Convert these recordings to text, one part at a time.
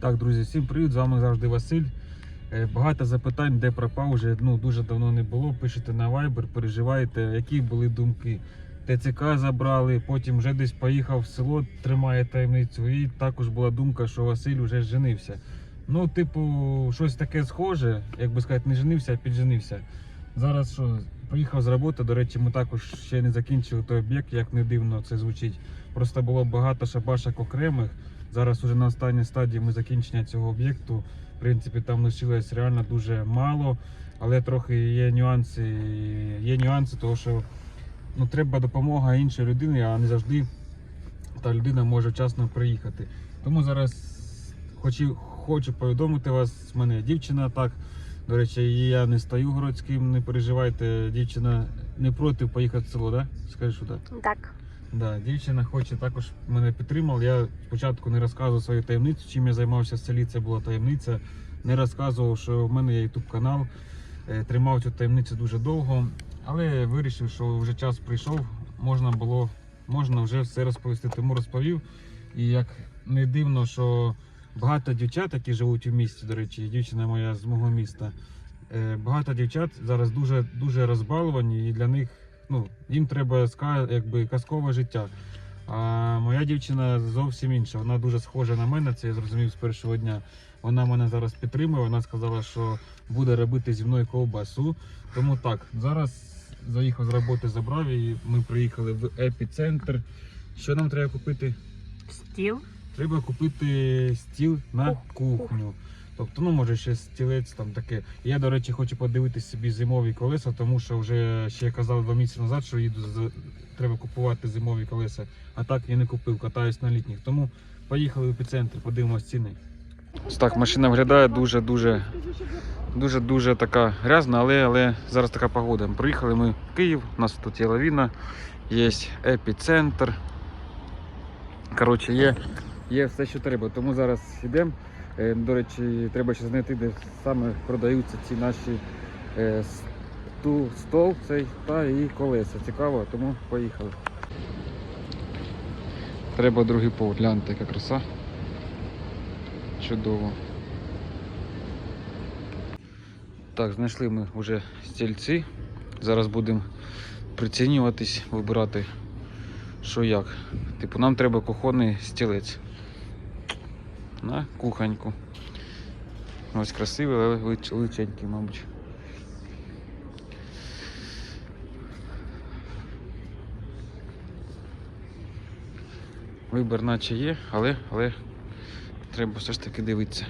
Так, друзі, всім привіт! З вами завжди Василь. Е, Багато запитань, де пропав, вже ну, дуже давно не було. Пишете на Viber, переживаєте, які були думки. ТЦК забрали, потім вже десь поїхав в село, тримає таємницю. І також була думка, що Василь вже женився. Ну, типу, щось таке схоже, як би сказати, не женився, а підженився. Зараз що, приїхав з роботи. До речі, ми також ще не закінчили той об'єкт, як не дивно це звучить. Просто було багато шабашок окремих. Зараз уже на останній стадії ми закінчення цього об'єкту. В принципі, там лишилось реально дуже мало, але трохи є нюанси. Є нюанси, того що ну, треба допомога іншої людини, а не завжди та людина може вчасно приїхати. Тому зараз хочу, хочу повідомити вас, з мене дівчина так. До речі, я не стою городським, не переживайте. Дівчина не проти поїхати в село, да? Скажи, так? Так. Да, дівчина хоче також мене підтримала. Я спочатку не розказував свою таємницю, чим я займався в селі. Це була таємниця. Не розказував, що в мене є YouTube канал. Е, Тримав цю таємницю дуже довго, але вирішив, що вже час прийшов. Можна було, можна вже все розповісти. Тому розповів. І як не дивно, що багато дівчат, які живуть у місті, до речі, дівчина моя з мого міста. е, Багато дівчат зараз дуже дуже розбаловані, і для них ну, їм треба якби казкове життя. А моя дівчина зовсім інша. Вона дуже схожа на мене, це я зрозумів з першого дня. Вона мене зараз підтримує. Вона сказала, що буде робити зі мною ковбасу. Тому так, зараз заїхав з роботи, забрав і ми приїхали в епіцентр. Що нам треба купити? Стіл. Треба купити стіл на Кух- кухню. Тобто, ну може ще стілець там таке. Я, до речі, хочу подивитися собі зимові колеса, тому що вже ще я казав два місяці назад, що їду з... треба купувати зимові колеса. А так я не купив, катаюсь на літніх. Тому поїхали в епіцентр, подивимось ціни. Так, машина виглядає дуже дуже дуже дуже така грязна, але, але зараз така погода. Приїхали ми в Київ, у нас тут є лавіна, є епіцентр. Коротше, є, є все, що треба. Тому зараз йдемо. Е, До речі, треба ще знайти, де саме продаються ці наші е, стол цей та і колеса. Цікаво, тому поїхали. Треба другий пол, гляньте, яка краса. Чудово. Так, знайшли ми вже стільці. Зараз будемо прицінюватись, вибирати, що як. Типу, нам треба кухонний стілець на кухоньку. Ось красивий, але лич- личенький, мабуть. Вибір наче є, але, але треба все ж таки дивитися.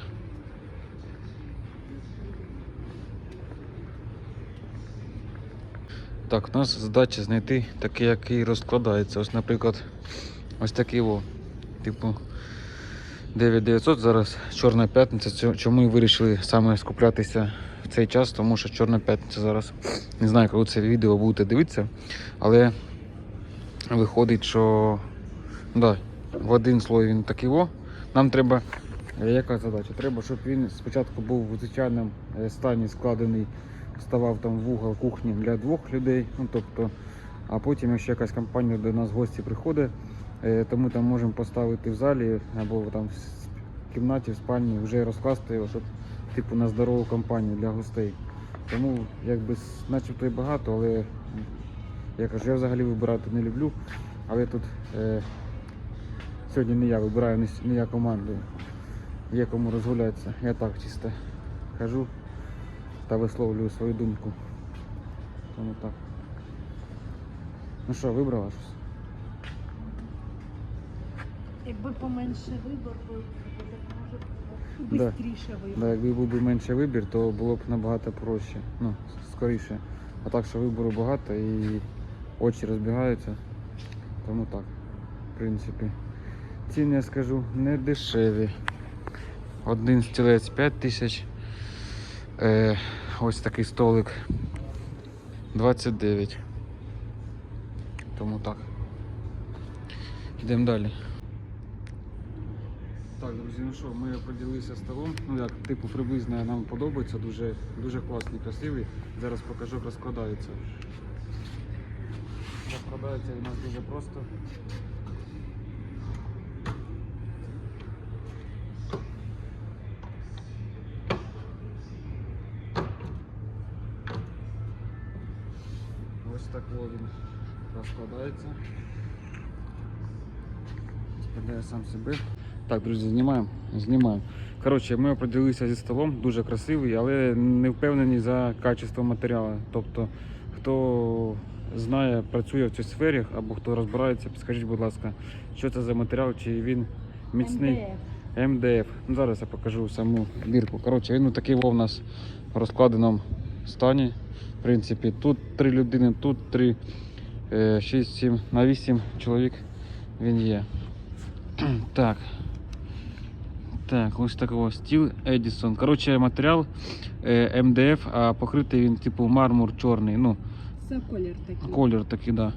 Так, у нас задача знайти такий, який розкладається. Ось, наприклад, ось такий о, типу 9900 зараз Чорна п'ятниця. Чому і вирішили саме скуплятися в цей час, тому що Чорна п'ятниця зараз. Не знаю, коли це відео будете дивитися, але виходить, що да, в один слой він такий о. Нам треба. е, Яка задача? Треба, щоб він спочатку був у звичайному е, стані складений, ставав там в угол кухні для двох людей. Ну, тобто, а потім, якщо якась компанія до нас в гості приходить, Е, то ми там можемо поставити в залі або там в кімнаті, в спальні, вже розкласти його, щоб типу на здорову компанію для гостей. Тому якби начебто і багато, але я кажу, я взагалі вибирати не люблю. Але тут е, сьогодні не я вибираю, не, не я командую. Є кому розгулятися. Я так чисто кажу та висловлюю свою думку. Тому так. Ну що, вибрала щось? Якби поменше вибор був, Да. може швидше вибор. Да, якби був би менше вибір, то було б набагато проще. Ну, скоріше. А так, що вибору багато і очі розбігаються. Тому так, в принципі. Ціни, я скажу, не дешеві. Один стілець 5 тисяч. Е, ось такий столик 29. Тому так. Йдемо далі. Так, друзі, ну що, ми поділися столом. Ну як, типу, приблизно нам подобається, дуже дуже класний, красивий. Зараз покажу, як розкладається. Розкладається у нас дуже просто. Ось так він розкладається. Складає сам себе. Так, друзі, знімаємо. Знімаємо. Коротше, ми оприділилися зі столом, дуже красивий, але не впевнені за качеством матеріалу. Тобто, хто знає, працює в цій сфері або хто розбирається, підскажіть, будь ласка, що це за матеріал, чи він міцний. МДФ. Ну, зараз я покажу саму бірку. Коротше, він такий у нас в розкладеному стані. В принципі, тут три людини, тут три, 6, 7, на 8 чоловік він є. Так. Так, ось такого стіл Edison. Коротше, матеріал е, МДФ, а покритий він типу мармур чорний. Ну, Це колір такий. колір такий, да.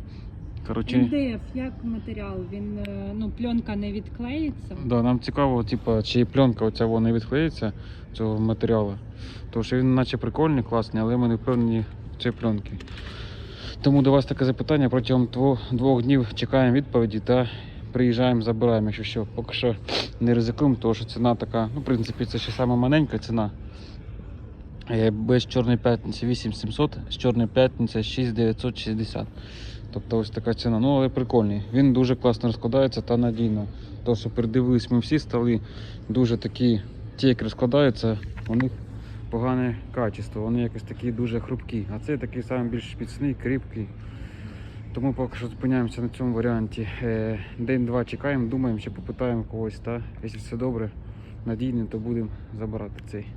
Коротше, МДФ, як матеріал? Він е, ну, пленка не відклеїться. Да, нам цікаво, типу, чи пленка оця вона не відклеїться цього матеріалу. Тому що він наче прикольний, класний, але ми не впевнені в цій пленки. Тому до вас таке запитання протягом дво- двох днів чекаємо відповіді та приїжджаємо, забираємо, якщо що. Поки що не ризикуємо, тому що ціна така, ну, в принципі, це ще сама маленька ціна. Е, Без Чорної п'ятниці 8700, з Чорної п'ятниці 6960. Тобто ось така ціна. Ну, але прикольний. Він дуже класно розкладається та надійно. То, що передивились ми всі столи, дуже такі, ті, які розкладаються, у них погане качество, вони якось такі дуже хрупкі. А це такий самий більш міцний, кріпкий. Тому поки що зупиняємося на цьому варіанті. Е, День-два чекаємо, думаємо, ще попитаємо когось. Та? Якщо все добре, надійно, то будемо забирати цей.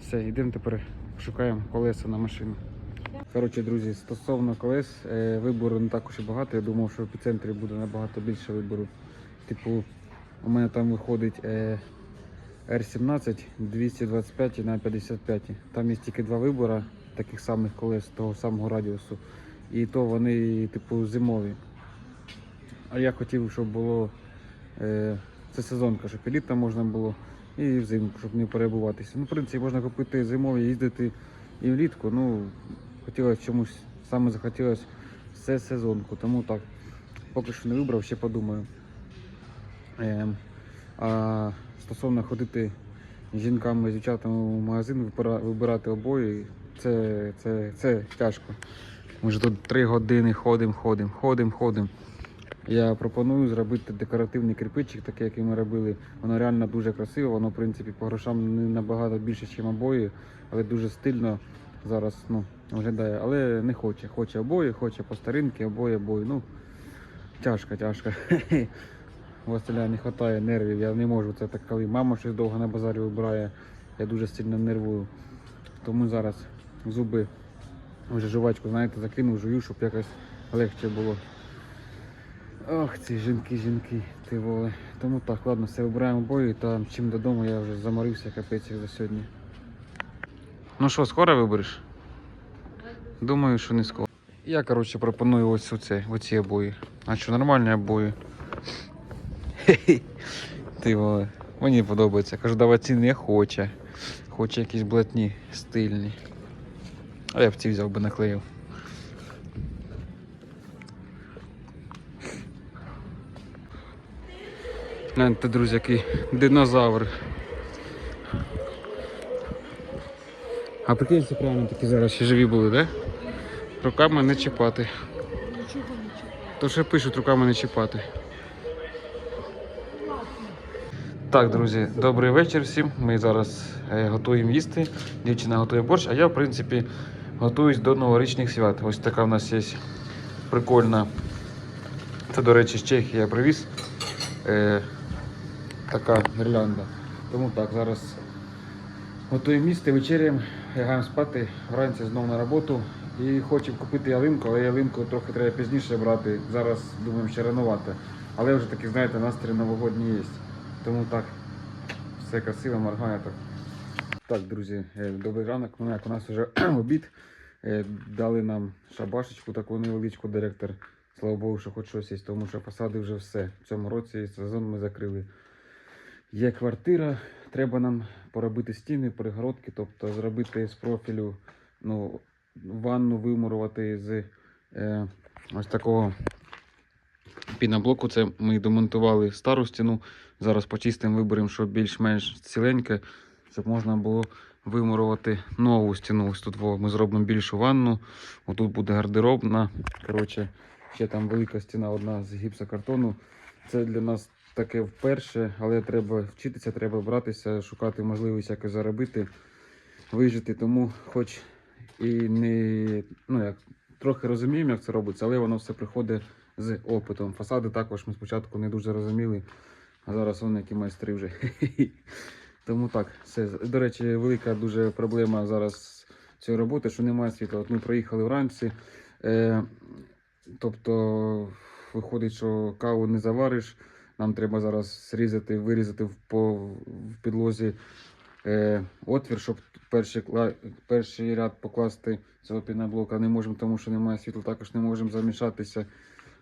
Все, йдемо тепер шукаємо колеса на машину. Коротше, друзі, стосовно колес, е, вибору не також і багато. Я думав, що в епіцентрі буде набагато більше вибору. Типу, у мене там виходить е, R17 225 на 55. Там є тільки два вибори таких самих колес, того самого радіусу. І то вони, типу, зимові. А я хотів, щоб було е, це сезонка, щоб і літом можна було, і взимку, щоб не перебуватися. Ну, в принципі, можна купити зимові, їздити і влітку. Ну, хотілося чомусь, саме захотілося все сезонку. Тому так, поки що не вибрав, ще подумаю. Ем, а стосовно ходити жінками, з дівчатами в магазин, вибирати обої, це, це, це тяжко. Ми вже тут три години ходимо, ходимо, ходимо, ходимо. Я пропоную зробити декоративний кирпичик, такий, який ми робили. Воно реально дуже красиво, воно в принципі по грошам не набагато більше, ніж обої, але дуже стильно зараз ну, виглядає. Але не хоче. Хоче обої, хоче по старинки, обої, обої. Ну, тяжко, тяжко. Василя не вистачає нервів, я не можу це так, коли мама щось довго на базарі вибирає, я дуже сильно нервую. Тому зараз зуби вже жувачку, знаєте, закинув, жую, щоб якось легше було. Ох, ці жінки, жінки, ти воли. Тому так, ладно, все вибираємо бої та чим додому я вже заморився капець як за сьогодні. Ну що, скоро вибереш? Думаю, що не скоро. Я, коротше, пропоную ось оце, оці обої. А що, нормальні обої? Ти воли. Мені подобається. Кажу, давати не хоче. Хоче якісь блатні, стильні. А я б ці взяв би наклеїв. Гляньте, друзі, який динозавр. А прикиньте, правильно такі зараз ще живі були, да? Руками не чіпати. Нічого не чіпає. То ще пишуть руками не чіпати. Так, друзі, добрий вечір всім. Ми зараз е, готуємо їсти. Дівчина готує борщ, а я, в принципі, готуюсь до новорічних свят. Ось така в нас є прикольна. Це, до речі, з Чехії я привіз. Е, така гірлянда. Тому так, зараз готуємо їсти, вечеряємо, лягаємо спати, вранці знову на роботу. І хочемо купити ялинку, але ялинку трохи треба пізніше брати. Зараз думаємо ще рановато. Але вже таки, знаєте, настрій новогодній є. Тому так, все красиво, моргає так. Так, друзі, е, добрий ранок. Ну як у нас вже обід. Е, Дали нам шабашечку таку невеличку директор. Слава Богу, що хоч щось є, тому що посади вже все. В цьому році сезон ми закрили. Є квартира, треба нам поробити стіни, перегородки, тобто зробити з профілю ну, ванну вимурувати з е, ось такого піноблоку. Це ми домонтували стару стіну. Зараз почистимо, виберемо, що більш-менш ціленьке, щоб можна було вимурувати нову стіну. Ось тут ми зробимо більшу ванну. Отут буде гардеробна. Коротше, ще там велика стіна одна з гіпсокартону. Це для нас таке вперше, але треба вчитися, треба братися, шукати можливість якось заробити, вижити. Тому хоч і не ну як трохи розуміємо, як це робиться, але воно все приходить з опитом. Фасади також ми спочатку не дуже розуміли, а зараз вони які майстри вже. Тому так, все. До речі, велика дуже проблема зараз цієї роботи, що немає світла. От ми проїхали вранці. Е, тобто, виходить, що каву не завариш. Нам треба зараз зрізати, вирізати в, по, в підлозі е, отвір, щоб перший, перший ряд покласти цього піноблока не можемо, тому що немає світла. Також не можемо замішатися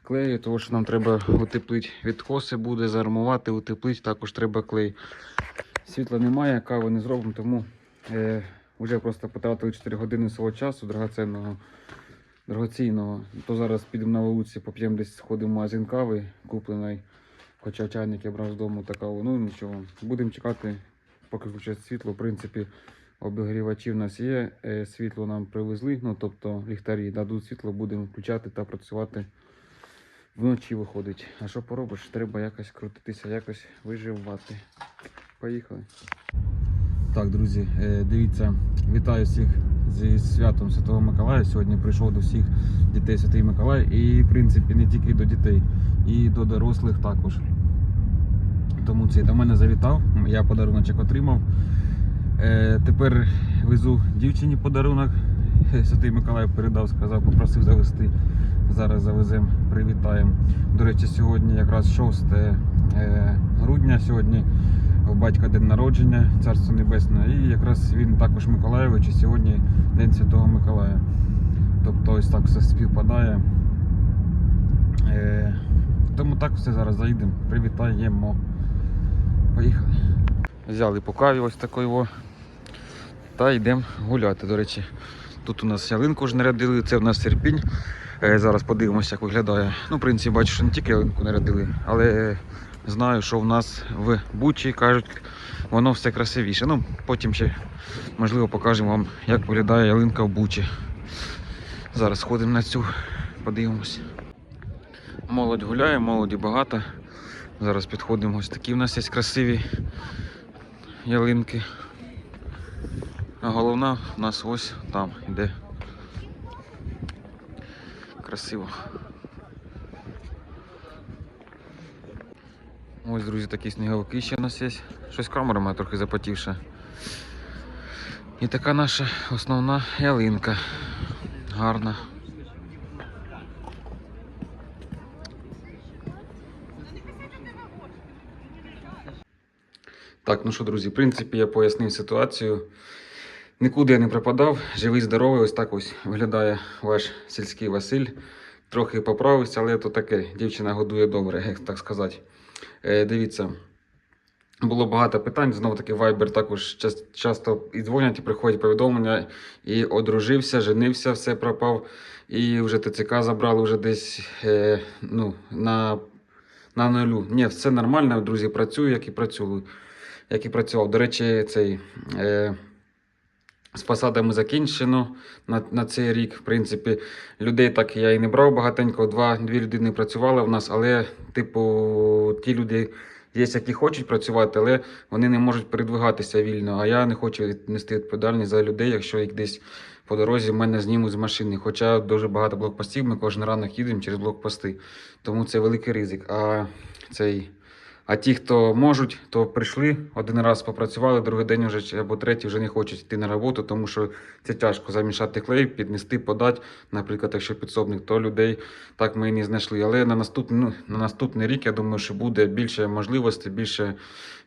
клею, тому що нам треба утеплити відкоси, буде зармувати, утеплити, також треба клей. Світла немає, кави не зробимо, тому е, вже просто потратили 4 години свого часу драгоценного, дорогоцінного. То зараз підемо на вулиці, поп'ємо десь сходимо в магазин кави, куплений. Хоча чайник я брав з дому та каву. Ну нічого. Будемо чекати, поки включать світло. В принципі, обігрівачі в нас є. е, Світло нам привезли, ну тобто ліхтарі дадуть світло, будемо включати та працювати. Вночі виходить. А що поробиш? Треба якось крутитися, якось виживати. Поїхали. Так, друзі, е, дивіться, вітаю всіх зі святом Святого Миколая. Сьогодні прийшов до всіх дітей Святий Миколай. І, в принципі, не тільки до дітей, і до дорослих також. Тому цей до мене завітав, я подаруночок отримав. Е, тепер везу дівчині подарунок. Святий Миколай передав, сказав, попросив завести. Зараз завеземо, привітаємо. До речі, сьогодні якраз 6 е, грудня. Сьогодні у батька день народження, царство небесне. І якраз він також Миколаєвич, і сьогодні День Святого Миколая. Тобто ось так все співпадає. Е, тому так все зараз заїдемо, привітаємо. Поїхали. Взяли по каві ось такої во. Та йдемо гуляти. До речі, тут у нас ялинку вже нарядили, це в нас серпінь. Е, зараз подивимося, як виглядає. Ну, в принципі, бачу, що не тільки ялинку нарядили, але знаю, що в нас в Бучі кажуть, воно все красивіше. Ну, потім ще, можливо, покажемо вам, як виглядає ялинка в Бучі. Зараз сходимо на цю, подивимось. Молодь гуляє, молоді багато. Зараз підходимо. Ось такі в нас є красиві ялинки. А головна в нас ось там іде. Красиво. Ось, друзі, такі сніговики ще у нас є. Щось камера моя трохи запотівша. І така наша основна ялинка. Гарна. Так, ну що, друзі, в принципі, я пояснив ситуацію. Нікуди я не пропадав, живий, здоровий, ось так ось виглядає ваш сільський Василь. Трохи поправився, але то таке. Дівчина годує добре, як так сказати. Е, дивіться, було багато питань. Знову таки, Viber також часто і дзвонять, і приходять повідомлення. І одружився, женився, все пропав. І вже ТЦК забрали вже десь е, ну, на, на нулю. Ні, все нормально, друзі, працюю, як і працюю. Як і працював. До речі, цей. Е, з фасадами закінчено на, на цей рік. В принципі, людей так я і не брав багатенько. Два, дві людини працювали в нас, але, типу, ті люди є, які хочуть працювати, але вони не можуть передвигатися вільно. А я не хочу нести відповідальність за людей, якщо їх десь по дорозі мене знімуть з машини. Хоча дуже багато блокпостів, ми кожен ранок їдемо через блокпости. Тому це великий ризик. А цей. А ті, хто можуть, то прийшли один раз попрацювали, другий день вже або третій вже не хочуть йти на роботу, тому що це тяжко замішати клей, піднести, подати. Наприклад, якщо підсобник, то людей так ми і не знайшли. Але на наступний, ну, на наступний рік я думаю, що буде більше можливостей, більше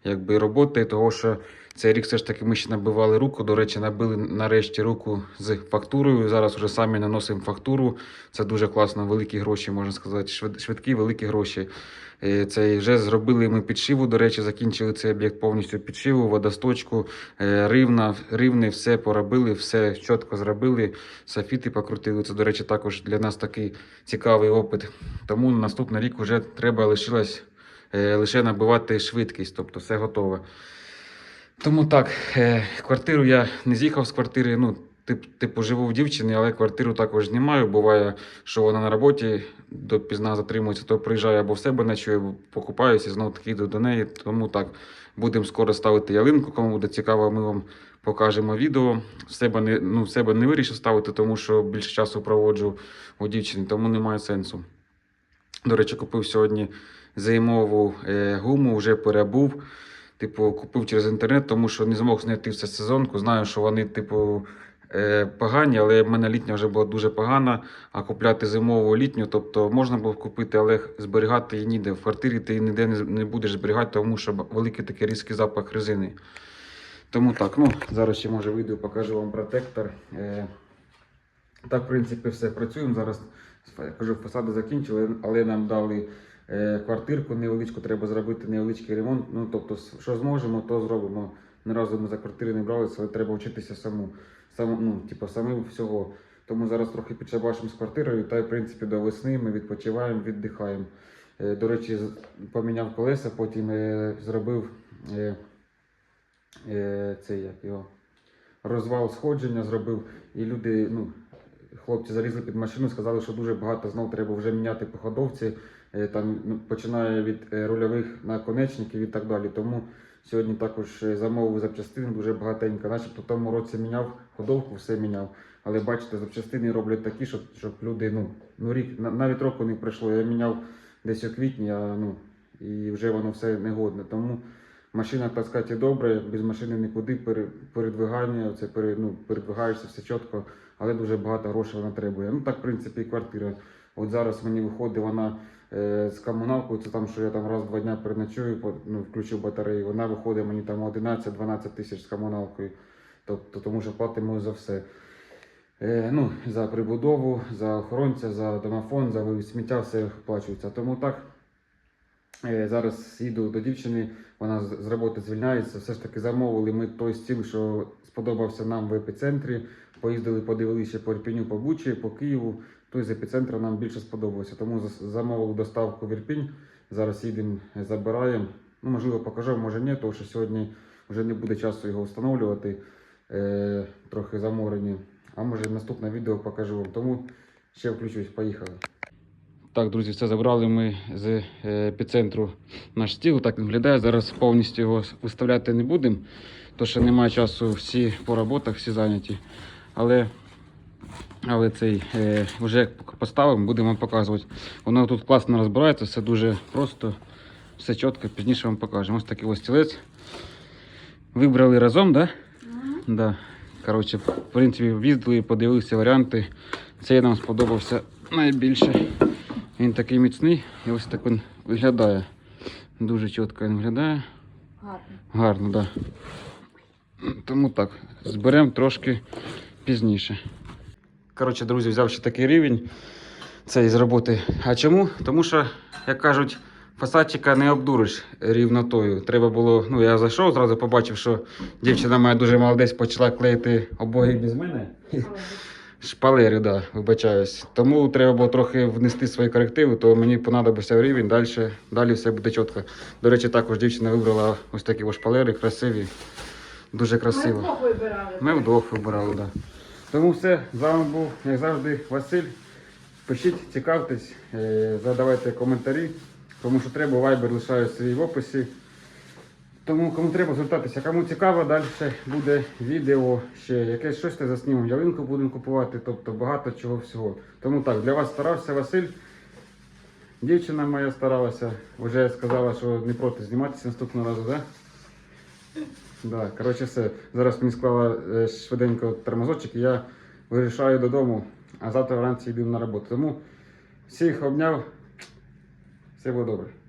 якби, роботи, того що цей рік все ж таки ми ще набивали руку. До речі, набили нарешті руку з фактурою. Зараз вже самі наносимо фактуру. Це дуже класно, великі гроші, можна сказати, швидкі, великі гроші. Е, Це вже зробили ми підшиву. До речі, закінчили цей об'єкт повністю підшиву, водосточку, е, ривна, ривни, все поробили, все чітко зробили, софіти покрутили. Це, до речі, також для нас такий цікавий опит. Тому на наступний рік вже треба лишилось е, лише набивати швидкість, тобто все готове. Тому так, е, квартиру я не з'їхав з квартири. Ну, тип, типу, живу в дівчині, але квартиру також знімаю. Буває, що вона на роботі допізна затримується, то приїжджаю або в себе ночую, або покупаюся і знову таки йду до неї. Тому так, будемо скоро ставити ялинку. Кому буде цікаво, ми вам покажемо відео. В себе не, ну, в себе не вирішив ставити, тому що більше часу проводжу у дівчині, тому немає сенсу. До речі, купив сьогодні зимову е, гуму, вже перебув. Типу, купив через інтернет, тому що не змог знайти все сезонку. Знаю, що вони, типу, е, погані, але в мене літня вже була дуже погана. А купляти зимову літню, тобто можна було купити, але зберігати її ніде. В квартирі ти ніде не, будеш зберігати, тому що великий такий різкий запах резини. Тому так, ну зараз ще може вийду, покажу вам протектор. Е, так, в принципі, все працюємо. Зараз кажу, фасади закінчили, але нам дали квартирку невеличку, треба зробити невеличкий ремонт. Ну, тобто, що зможемо, то зробимо. Ні разу ми за квартири не бралися, але треба вчитися саму, саму ну, типу, самим всього. Тому зараз трохи підшабашимо з квартирою, та в принципі до весни ми відпочиваємо, віддихаємо. Е, До речі, поміняв колеса, потім е, зробив е, е, цей, як його, розвал сходження, зробив. І люди, ну, хлопці залізли під машину, сказали, що дуже багато знов треба вже міняти по ходовці. Е, Там ну, починає від е, рульових наконечників і так далі. Тому сьогодні також е, замовив запчастини дуже багатенько. Начебто в тому році міняв ходовку, все міняв. Але бачите, запчастини роблять такі, щоб, щоб люди, ну, ну рік, навіть року не пройшло. Я міняв десь у квітні, а, ну, і вже воно все негодне. Тому машина, так сказати, добре, без машини нікуди, передвигання, це ну, передвигаєшся все чітко, але дуже багато грошей вона требує. Ну так, в принципі, і квартира. От зараз мені виходить вона е, з комуналкою, це там, що я там раз-два дня переночую, ну, включу батарею, вона виходить мені там 11-12 тисяч з комуналкою. Тобто, тому що платимо за все. Е, ну, за прибудову, за охоронця, за домофон, за вивіз сміття, все оплачується. Тому так. Е, зараз їду до дівчини, вона з роботи звільняється. Все ж таки замовили ми той стіл, що сподобався нам в епіцентрі. Поїздили, подивилися по Ірпіню, по Бучі, по Києву. Той з епіцентру нам більше сподобався. Тому замовили доставку в Ірпінь. Зараз їдемо, забираємо. Ну, можливо, покажу, може ні, тому що сьогодні вже не буде часу його встановлювати. Е, трохи заморені. А може наступне відео покажу вам. Тому ще включусь, поїхали. Так, друзі, все забрали ми з е, епіцентру наш стіл. Так виглядає. Зараз повністю його виставляти не будемо, тому що немає часу всі по роботах, всі зайняті. Але, але цей е, вже як поставимо, будемо вам показувати. Воно тут класно розбирається, все дуже просто, все чітко, пізніше вам покажемо. Ось такий ось стілець. Вибрали разом, так? Да? Да. Коротше, в принципі, в'їздили, подивилися варіанти. Цей нам сподобався найбільше. Він такий міцний і ось так він виглядає. Дуже чітко він виглядає. Гарно. Гарно, так. Да. Тому так, зберемо трошки пізніше. Коротше, друзі, взяв ще такий рівень. Цей з роботи. А чому? Тому що, як кажуть, фасадчика не обдуриш рівнотою. Треба було, ну я зайшов, зразу побачив, що дівчина моя дуже молодець почала клеїти обоги без мене. Шпалери, да, вибачаюсь. Тому треба було трохи внести свої корективи, то мені понадобився рівень, далі, далі все буде чітко. До речі, також дівчина вибрала ось такі ось шпалери, красиві, дуже красиво. Ми вибирали. Ми вдвох вибирали, так. Да. Тому все, з вами був, як завжди, Василь. Пишіть, цікавтесь, е, задавайте коментарі. Кому що треба, вайбер лишаю свій в описі. Тому кому треба звертатися, кому цікаво, далі буде відео ще якесь щось та заснімемо. Ялинку будемо купувати, тобто багато чого всього. Тому так, для вас старався Василь. Дівчина моя старалася, вже сказала, що не проти зніматися наступного разу, так? Да? Да, коротше, все. Зараз мені склала е, швиденько тормозочок, і я вирішаю додому, а завтра вранці йду на роботу. Тому всіх обняв. Все буде добре.